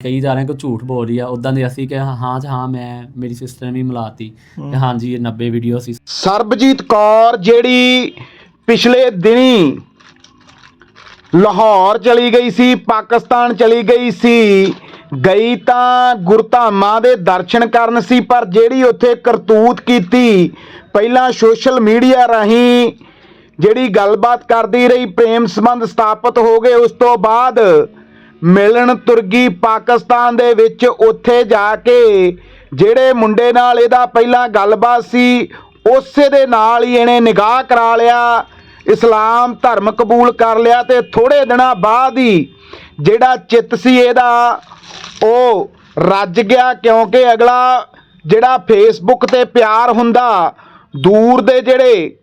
ਕਈ ਜਾ ਰਹੇ ਕਿ ਝੂਠ ਬੋਲ ਰਹੀ ਆ ਉਦਾਂ ਦੇ ਅਸੀਂ ਕਿ ਹਾਂ ਚ ਹਾਂ ਮੈਂ ਮੇਰੀ ਸਿਸਟਰ ਨੇ ਵੀ ਮਿਲਾਤੀ। ਕਿ ਹਾਂਜੀ ਇਹ 90 ਵੀਡੀਓ ਸੀ। ਸਰਬਜੀਤ ਕੌਰ ਜਿਹੜੀ ਪਿਛਲੇ ਦਿਨੀ ਲਾਹੌਰ ਚਲੀ ਗਈ ਸੀ ਪਾਕਿਸਤਾਨ ਚਲੀ ਗਈ ਸੀ ਗਈ ਤਾਂ ਗੁਰਧਾਮਾਂ ਦੇ ਦਰਸ਼ਨ ਕਰਨ ਸੀ ਪਰ ਜਿਹੜੀ ਉੱਥੇ ਕਰਤੂਤ ਕੀਤੀ ਪਹਿਲਾਂ ਸੋਸ਼ਲ ਮੀਡੀਆ ਰਾਹੀਂ ਜਿਹੜੀ ਗੱਲਬਾਤ ਕਰਦੀ ਰਹੀ ਪ੍ਰੇਮ ਸੰਬੰਧ ਸਥਾਪਿਤ ਹੋ ਗਏ ਉਸ ਤੋਂ ਬਾਅਦ ਮਿਲਣ ਤੁਰਗੀ ਪਾਕਿਸਤਾਨ ਦੇ ਵਿੱਚ ਉੱਥੇ ਜਾ ਕੇ। ਜਿਹੜੇ ਮੁੰਡੇ ਨਾਲ ਇਹਦਾ ਪਹਿਲਾਂ ਗੱਲਬਾਤ ਸੀ, ਉਸੇ ਦੇ ਨਾਲ ਹੀ ਇਹਨੇ ਨਿਗਾਹ ਕਰਾ ਲਿਆ, ਇਸਲਾਮ ਧਰਮ ਕਬੂਲ ਕਰ ਲਿਆ ਤੇ ਥੋੜੇ ਦਿਨਾਂ ਬਾਅਦ ਹੀ ਜਿਹੜਾ ਚਿੱਤ ਸੀ ਇਹਦਾ, ਉਹ ਰੱਜ ਗਿਆ ਕਿਉਂਕਿ ਅਗਲਾ ਜਿਹੜਾ ਫੇਸਬੁੱਕ ਤੇ ਪਿਆਰ ਹੁੰਦਾ, ਦੂਰ ਦੇ ਜਿਹੜੇ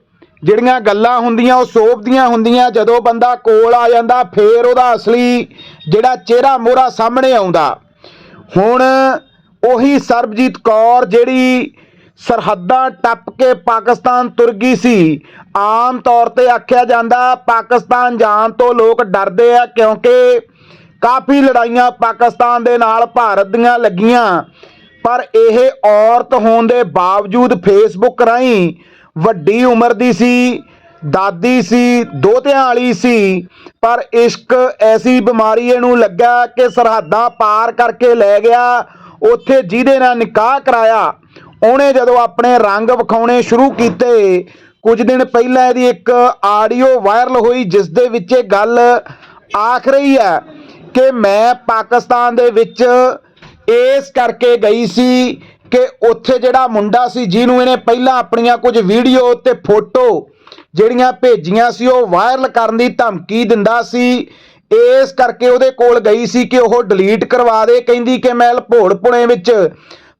ਜਿਹੜੀਆਂ ਗੱਲਾਂ ਹੁੰਦੀਆਂ, ਉਹ ਸੋਭਦੀਆਂ ਹੁੰਦੀਆਂ। ਜਦੋਂ ਬੰਦਾ ਕੋਲ ਆ ਜਾਂਦਾ, ਫੇਰ ਉਹਦਾ ਅਸਲੀ ਜਿਹੜਾ ਚਿਹਰਾ ਮੋਹਰਾ ਸਾਹਮਣੇ ਆਉਂਦਾ। ਹੁਣ ਉਹੀ ਸਰਬਜੀਤ ਕੌਰ ਜਿਹੜੀ ਸਰਹੱਦਾਂ ਟੱਪ ਕੇ ਪਾਕਿਸਤਾਨ ਤੁਰ ਗਈ ਸੀ, ਆਮ ਤੌਰ ਤੇ ਆਖਿਆ ਜਾਂਦਾ, ਪਾਕਿਸਤਾਨ ਜਾਣ ਤੋਂ ਲੋਕ ਡਰਦੇ ਆ, ਕਿਉਂਕਿ ਕਾਫੀ ਲੜਾਈਆਂ ਪਾਕਿਸਤਾਨ ਦੇ ਨਾਲ ਭਾਰਤ ਦੀਆਂ ਲੱਗੀਆਂ। ਪਰ ਇਹ ਔਰਤ ਹੋਣ ਦੇ ਬਾਵਜੂਦ ਫੇਸਬੁੱਕ ਰਾਹੀਂ ਵੱਡੀ ਉਮਰ ਦੀ ਸੀ, ਦਾਦੀ ਸੀ, ਦੋਤਿਆਂ ਵਾਲੀ ਸੀ, ਪਰ ਇਸ਼ਕ ਐਸੀ ਬਿਮਾਰੀ ਇਹਨੂੰ ਲੱਗਾ ਕਿ ਸਰਹੱਦਾਂ ਪਾਰ ਕਰਕੇ ਲੈ ਗਿਆ, ਉੱਥੇ ਜਿਹਦੇ ਨਾਲ ਨਿਕਾਹ ਕਰਾਇਆ। ਉਹਨੇ ਜਦੋਂ ਆਪਣੇ ਰੰਗ ਵਿਖਾਉਣੇ ਸ਼ੁਰੂ ਕੀਤੇ, ਕੁਝ ਦਿਨ ਪਹਿਲਾਂ ਇਹਦੀ ਇੱਕ ਆਡੀਓ ਵਾਇਰਲ ਹੋਈ, ਜਿਸ ਦੇ ਵਿੱਚ ਇਹ ਗੱਲ ਆਖ ਰਹੀ ਹੈ ਕਿ ਮੈਂ ਪਾਕਿਸਤਾਨ ਦੇ ਵਿੱਚ ਇਸ ਕਰਕੇ ਗਈ ਸੀ ਕਿ ਉੱਥੇ ਜਿਹੜਾ ਮੁੰਡਾ ਸੀ ਜਿਹਨੂੰ ਇਹਨੇ ਪਹਿਲਾਂ ਆਪਣੀਆਂ ਕੁਝ ਵੀਡੀਓ ਤੇ ਫੋਟੋ ਜਿਹੜੀਆਂ ਭੇਜੀਆਂ ਸੀ, ਉਹ ਵਾਇਰਲ ਕਰਨ ਦੀ ਧਮਕੀ ਦਿੰਦਾ ਸੀ। ਇਸ ਕਰਕੇ ਉਹਦੇ ਕੋਲ ਗਈ ਸੀ ਕਿ ਉਹ ਡਿਲੀਟ ਕਰਵਾ ਦੇ। ਕਹਿੰਦੀ ਕਿ ਮੈਂ ਭੋੜ ਪੁਣੇ ਵਿੱਚ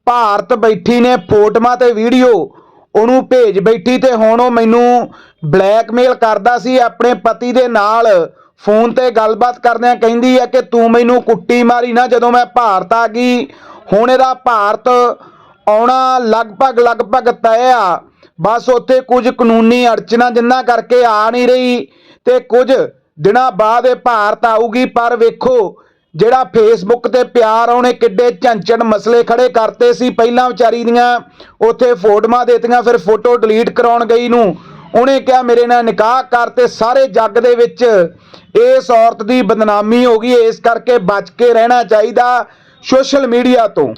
ਭਾਰਤ ਬੈਠੀ ਨੇ ਫੋਟੋਆਂ ਤੇ ਵੀਡੀਓ ਉਹਨੂੰ ਭੇਜ ਬੈਠੀ ਤੇ ਹੁਣ ਉਹ ਮੈਨੂੰ ਬਲੈਕਮੇਲ ਕਰਦਾ ਸੀ। ਆਪਣੇ ਪਤੀ ਦੇ ਨਾਲ ਫੋਨ ਤੇ ਗੱਲਬਾਤ ਕਰਦਿਆਂ ਕਹਿੰਦੀ ਹੈ ਕਿ ਤੂੰ ਮੈਨੂੰ ਕੁੱਟੀ ਮਾਰੀ ਨਾ, ਜਦੋਂ ਮੈਂ ਭਾਰਤ ਆ ਗਈ। ਹੁਣ ਇਹਦਾ ਭਾਰਤ ਆਉਣਾ ਲਗਭਗ ਲਗਭਗ ਤੈਅ ਆ। ਬਸ ਉੱਥੇ ਕੁਝ ਕਾਨੂੰਨੀ ਅੜਚਨਾ ਜਿੰਨਾ ਕਰਕੇ ਆ ਨਹੀਂ ਰਹੀ ਤੇ ਕੁਝ ਦਿਨਾਂ ਬਾਅਦ ਇਹ ਭਾਰਤ ਆਊਗੀ। ਪਰ ਵੇਖੋ, ਜਿਹੜਾ ਫੇਸਬੁੱਕ ਤੇ ਪਿਆਰ ਉਹਨੇ ਕਿੱਡੇ ਝੰਚੜ ਮਸਲੇ ਖੜੇ ਕਰਤੇ ਸੀ। ਪਹਿਲਾਂ ਵਿਚਾਰੀ ਦੀਆਂ ਉੱਥੇ ਫੋਟੋਆਂ ਦੇਤੀਆਂ, ਫਿਰ ਫੋਟੋ ਡਿਲੀਟ ਕਰਾਉਣ ਗਈ ਨੂੰ। ਉਹਨੇ ਕਿਹਾ, ਮੇਰੇ ਨਾਲ ਨਿਕਾਹ ਕਰ ਤੇ ਸਾਰੇ ਜੱਗ ਦੇ ਵਿੱਚ ਇਸ ਔਰਤ ਦੀ ਬਦਨਾਮੀ ਹੋ ਗਈ। ਇਸ ਕਰਕੇ ਬਚ ਕੇ ਰਹਿਣਾ ਚਾਹੀਦਾ ਸੋਸ਼ਲ ਮੀਡੀਆ ਤੋਂ।